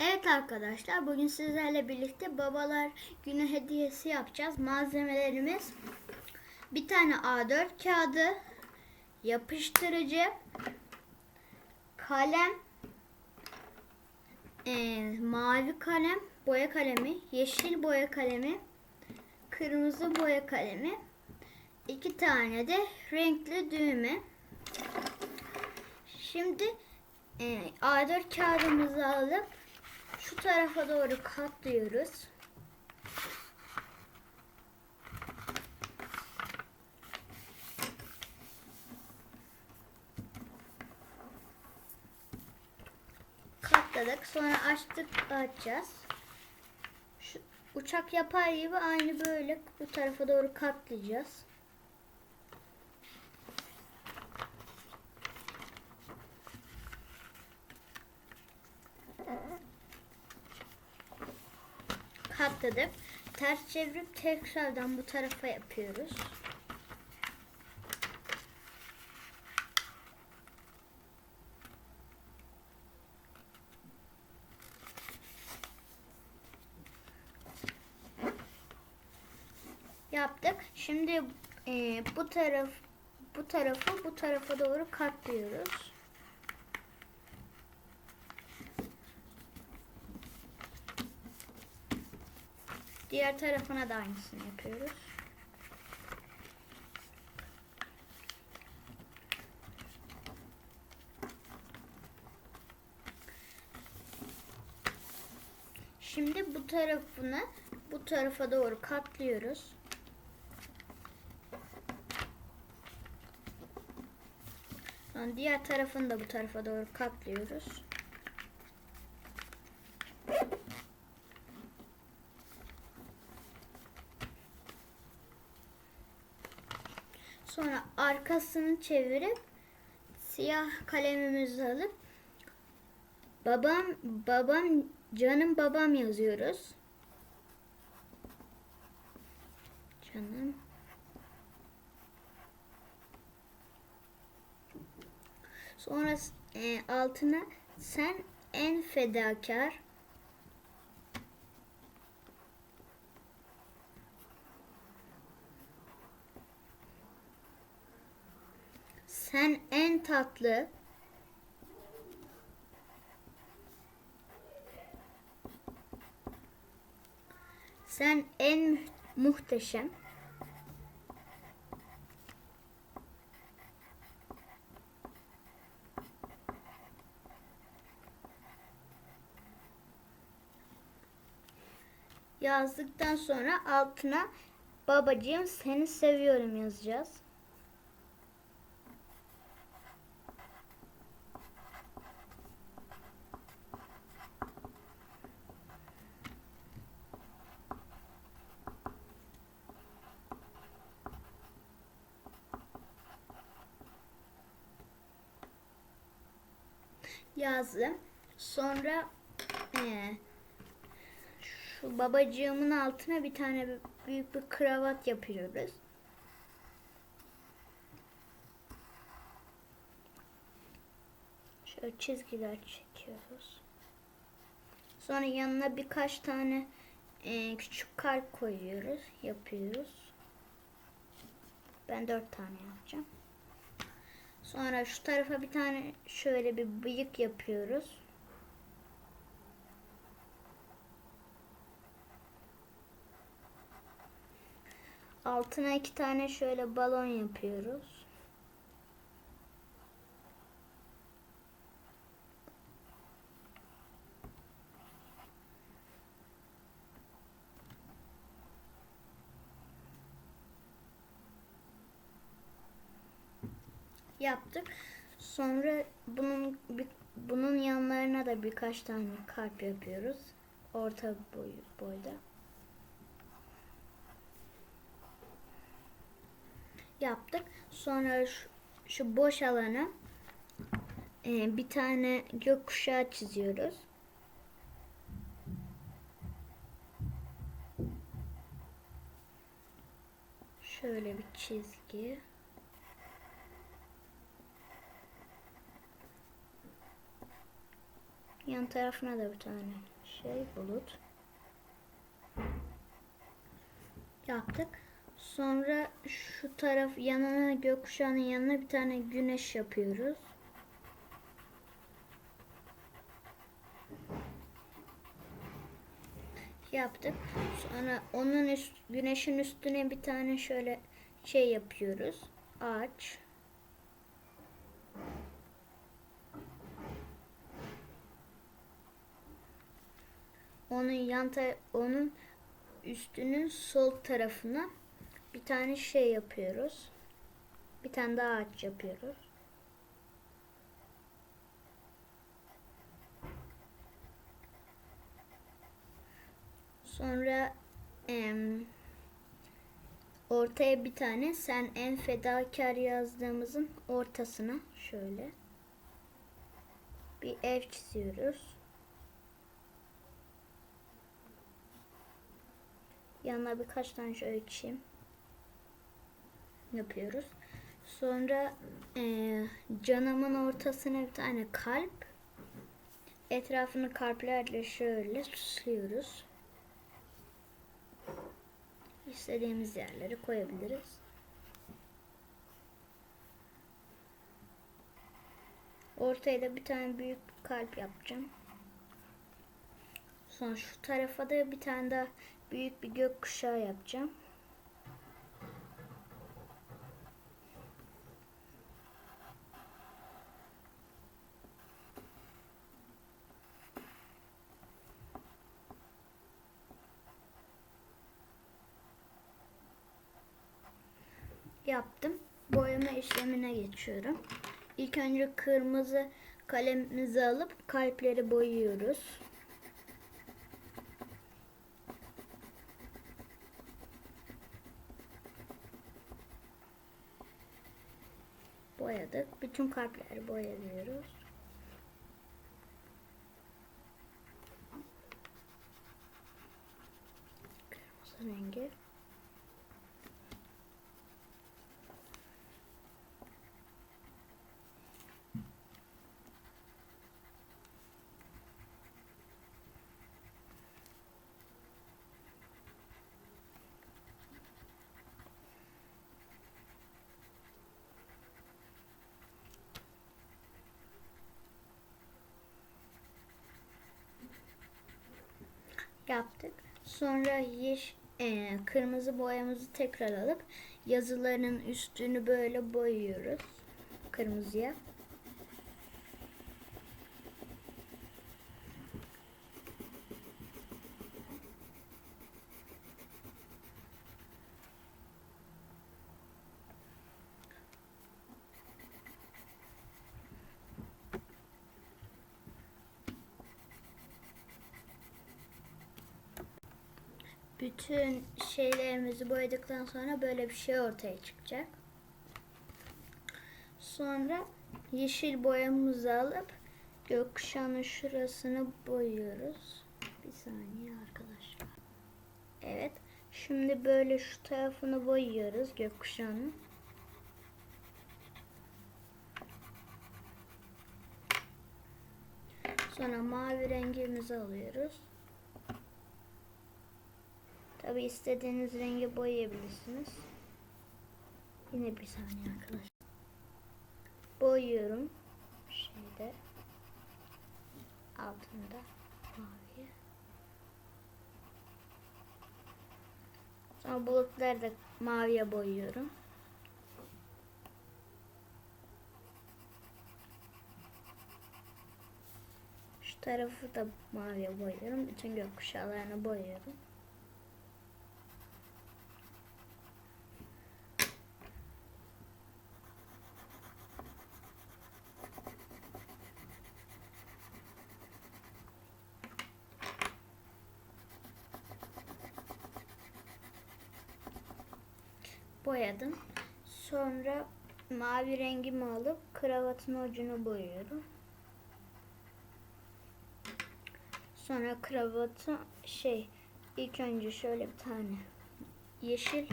Evet arkadaşlar bugün sizlerle birlikte babalar günü hediyesi yapacağız. Malzemelerimiz bir tane A4 kağıdı, yapıştırıcı, kalem, eee, mavi kalem, boya kalemi, yeşil boya kalemi, kırmızı boya kalemi, iki tane de renkli düğme. Şimdi eee, A4 kağıdımızı alıp şu tarafa doğru katlıyoruz. Katladık. Sonra açtık açacağız. Şu uçak yapar gibi aynı böyle bu tarafa doğru katlayacağız. Katladık. Ters çevirip tekrardan bu tarafa yapıyoruz. Yaptık. Şimdi e, bu taraf bu tarafı bu tarafa doğru katlıyoruz. Diğer tarafına da aynısını yapıyoruz. Şimdi bu tarafını bu tarafa doğru katlıyoruz. Sonra diğer tarafını da bu tarafa doğru katlıyoruz. Sonra arkasını çevirip siyah kalemimizi alıp babam babam canım babam yazıyoruz. Canım Sonra e, altına sen en fedakar Sen en tatlı Sen en muhteşem yazdıktan sonra altına babacığım seni seviyorum yazacağız. Yazdım. Sonra eee, şu babacığımın altına bir tane büyük bir kravat yapıyoruz. Şöyle çizgiler çekiyoruz. Sonra yanına birkaç tane eee, küçük kalp koyuyoruz, yapıyoruz. Ben dört tane yapacağım. Sonra şu tarafa bir tane şöyle bir bıyık yapıyoruz. Altına iki tane şöyle balon yapıyoruz. Yaptık. Sonra bunun bunun yanlarına da birkaç tane kalp yapıyoruz. Orta boy, boyda. Yaptık. Sonra şu, şu boş alana e, bir tane gökkuşağı çiziyoruz. Şöyle bir çizgi. Yan tarafına da bir tane şey bulut. Yaptık. Sonra şu taraf yanına gökkuşağının yanına bir tane güneş yapıyoruz. Yaptık. Sonra onun üst, güneşin üstüne bir tane şöyle şey yapıyoruz. Ağaç. Onun yan onun üstünün sol tarafına bir tane şey yapıyoruz. Bir tane daha ağaç yapıyoruz. Sonra em, ortaya bir tane sen en fedakar yazdığımızın ortasına şöyle bir ev çiziyoruz. Yanına birkaç tane şöyle çim yapıyoruz. Sonra eee canımın ortasına bir tane kalp. Etrafını kalplerle şöyle süslüyoruz. İstediğimiz yerlere koyabiliriz. Ortaya da bir tane büyük kalp yapacağım. Sonra şu tarafa da bir tane daha büyük bir gökkuşağı yapacağım. Yaptım. Boyama işlemine geçiyorum. İlk önce kırmızı kalemimizi alıp kalpleri boyuyoruz. Bütün kalpleri boyuyoruz. Kırmızı rengi. Yaptık. Sonra yeş, e, kırmızı boyamızı tekrar alıp yazıların üstünü böyle boyuyoruz kırmızıya. Bütün şeylerimizi boyadıktan sonra böyle bir şey ortaya çıkacak. Sonra yeşil boyamızı alıp gökkuşağının şurasını boyuyoruz. Bir saniye arkadaşlar. Evet. Şimdi böyle şu tarafını boyuyoruz gökkuşağının. Sonra mavi rengimizi alıyoruz. Tabi istediğiniz rengi boyayabilirsiniz. Yine bir saniye arkadaşlar. Boyuyorum. Şeyde altında mavi. Sonra bulutları da maviye boyuyorum. Şu tarafı da maviye boyuyorum. Bütün gökkuşağlarını boyuyorum. boyadım. Sonra mavi rengimi alıp kravatın ucunu boyuyorum. Sonra kravatı şey ilk önce şöyle bir tane yeşil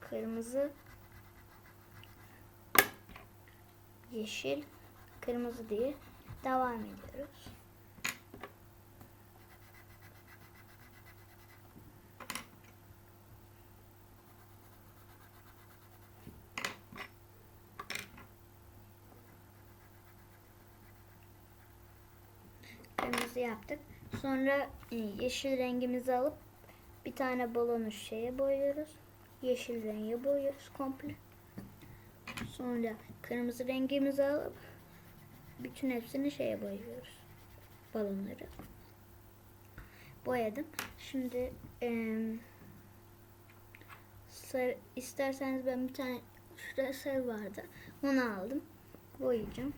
kırmızı yeşil kırmızı değil Devam ediyoruz. Kırmızı yaptık. Sonra e, yeşil rengimizi alıp bir tane balonu şeye boyuyoruz. Yeşil rengi boyuyoruz komple. Sonra kırmızı rengimizi alıp bütün hepsini şeye boyuyoruz. Balonları. Boyadım. Şimdi eee sarı, isterseniz ben bir tane şurada sarı vardı. Onu aldım. Boyayacağım.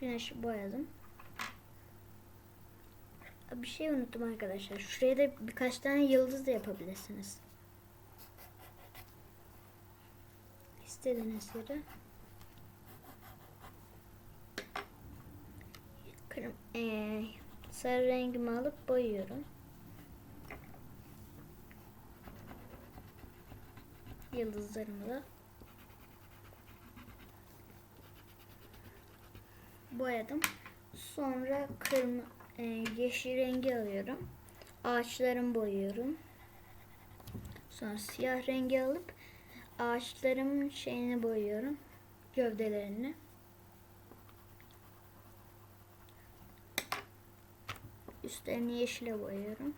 Güneşi boyadım. Bir şey unuttum arkadaşlar. Şuraya da birkaç tane yıldız da yapabilirsiniz. İstediğiniz yere. Kırm ee, sarı rengimi alıp boyuyorum. Yıldızlarımı da. Boyadım. Sonra kırmızı e, yeşil rengi alıyorum. Ağaçlarımı boyuyorum. Sonra siyah rengi alıp ağaçlarımın şeyini boyuyorum. Gövdelerini. Üstlerini yeşile boyuyorum.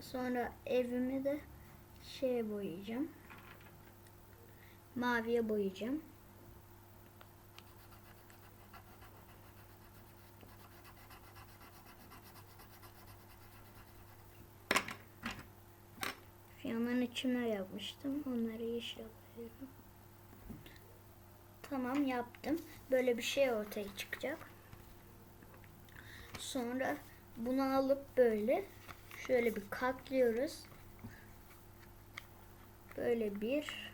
Sonra evimi de şeye boyayacağım. Maviye boyayacağım. Yanların içine yapmıştım. Onları yeşil alıyorum. Tamam yaptım. Böyle bir şey ortaya çıkacak. Sonra bunu alıp böyle şöyle bir katlıyoruz. Böyle bir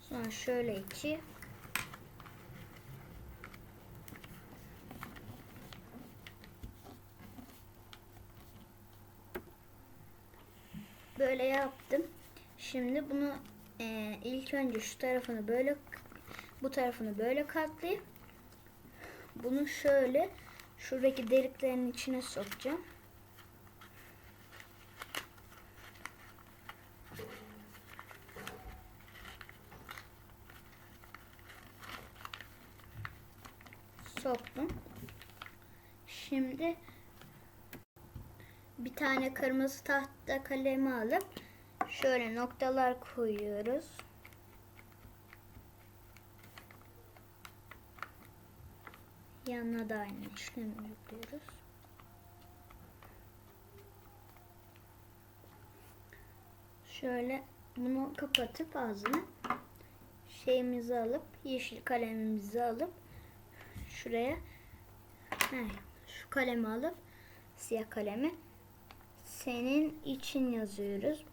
Sonra şöyle iki böyle yaptım. Şimdi bunu e, ilk önce şu tarafını böyle bu tarafını böyle katlayıp bunu şöyle şuradaki deliklerin içine sokacağım. Soktum. Şimdi bir tane kırmızı tahta kalemi alıp şöyle noktalar koyuyoruz. Yanına da aynı işlemi yapıyoruz. Şöyle bunu kapatıp ağzını şeyimizi alıp yeşil kalemimizi alıp şuraya he, şu kalemi alıp siyah kalemi senin için yazıyoruz.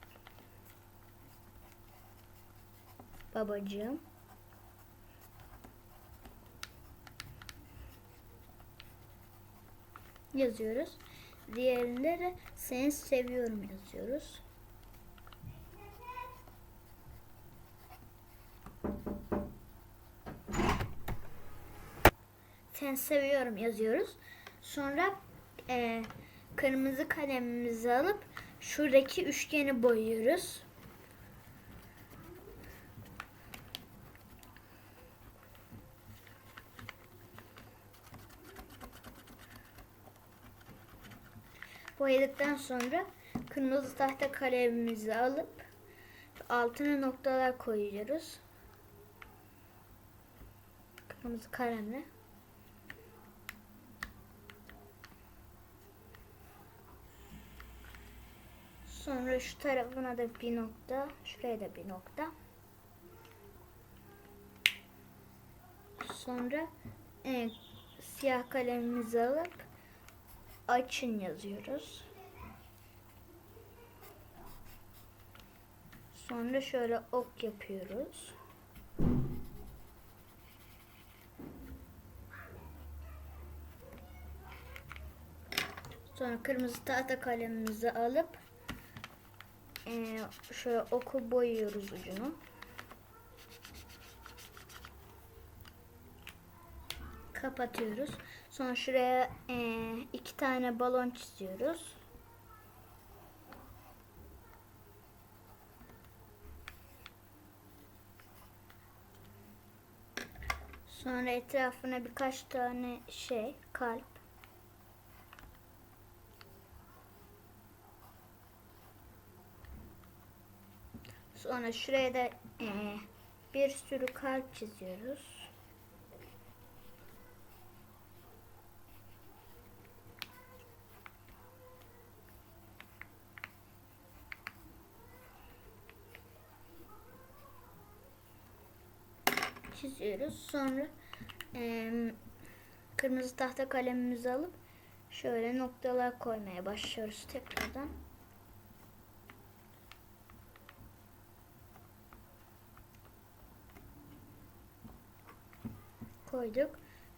Babacığım. Yazıyoruz. Diğerinde de seni seviyorum yazıyoruz. Sen seviyorum yazıyoruz. Sonra e, kırmızı kalemimizi alıp şuradaki üçgeni boyuyoruz. Boyadıktan sonra kırmızı tahta kalemimizi alıp altına noktalar koyuyoruz. Kırmızı kalemle. Sonra şu tarafına da bir nokta, şuraya da bir nokta. Sonra e, siyah kalemimizi alıp açın yazıyoruz. Sonra şöyle ok yapıyoruz. Sonra kırmızı tahta kalemimizi alıp eee, şöyle oku boyuyoruz ucunu. Kapatıyoruz. Sonra şuraya eee, iki tane balon çiziyoruz. Sonra etrafına birkaç tane şey, kalp. Sonra şuraya da eee, bir sürü kalp çiziyoruz. çiziyoruz. Sonra eee, kırmızı tahta kalemimizi alıp şöyle noktalar koymaya başlıyoruz tekrardan. Koyduk.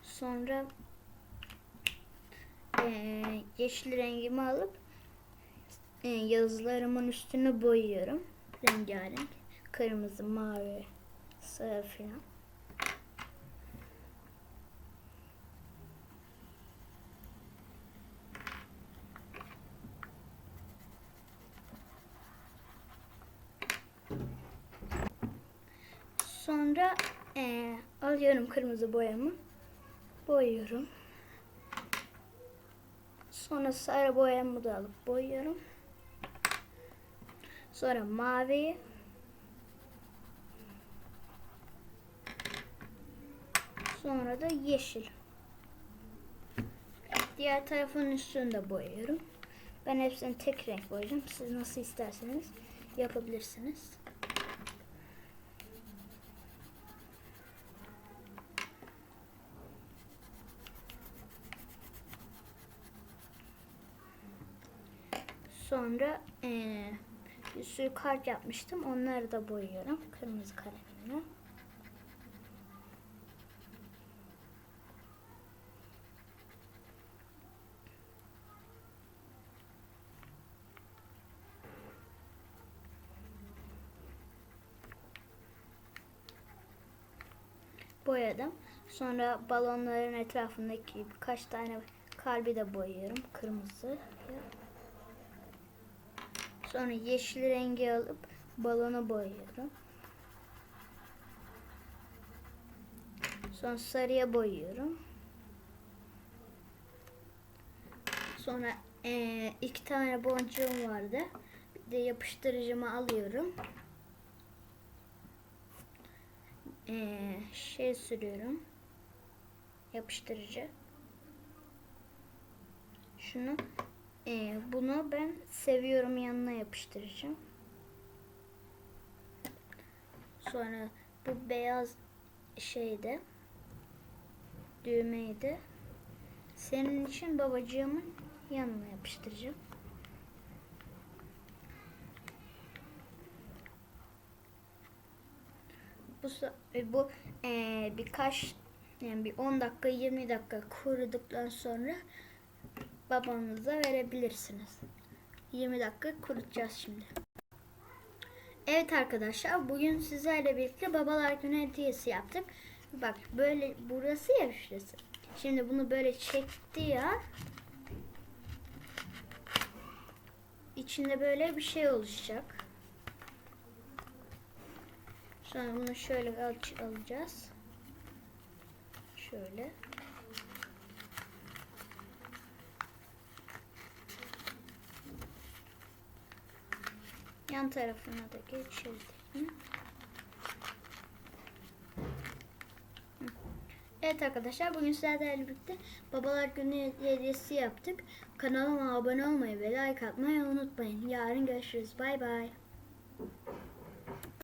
Sonra eee, yeşil rengimi alıp eee, yazılarımın üstünü boyuyorum. Rengarenk. Kırmızı, mavi, sarı filan. Sonra eee, alıyorum kırmızı boyamı. Boyuyorum. Sonra sarı boyamı da alıp boyuyorum. Sonra mavi. Sonra da yeşil. Diğer tarafın üstünü de boyuyorum. Ben hepsini tek renk boyayacağım. Siz nasıl isterseniz yapabilirsiniz. Sonra eee bir sürü kart yapmıştım. Onları da boyuyorum. Kırmızı kalemle. Boyadım. Sonra balonların etrafındaki birkaç tane kalbi de boyuyorum. Kırmızı. Sonra yeşil rengi alıp balonu boyuyorum. Sonra sarıya boyuyorum. Sonra eee, iki tane boncuğum vardı. Bir de yapıştırıcımı alıyorum. Eee, şey sürüyorum. Yapıştırıcı. Şunu ee, bunu ben seviyorum yanına yapıştıracağım. Sonra bu beyaz şeyde düğmeyi de senin için babacığımın yanına yapıştıracağım. Bu e, bu e, birkaç yani bir 10 dakika 20 dakika kuruduktan sonra babanıza verebilirsiniz. 20 dakika kurutacağız şimdi. Evet arkadaşlar bugün sizlerle birlikte babalar günü hediyesi yaptık. Bak böyle burası ya şurası. Şimdi bunu böyle çekti ya. İçinde böyle bir şey oluşacak. Sonra bunu şöyle al- alacağız. Şöyle. Yan tarafına da geçirdim. Evet arkadaşlar bugün sizlerle birlikte babalar günü hediyesi yaptık. Kanalıma abone olmayı ve like atmayı unutmayın. Yarın görüşürüz. Bay bay.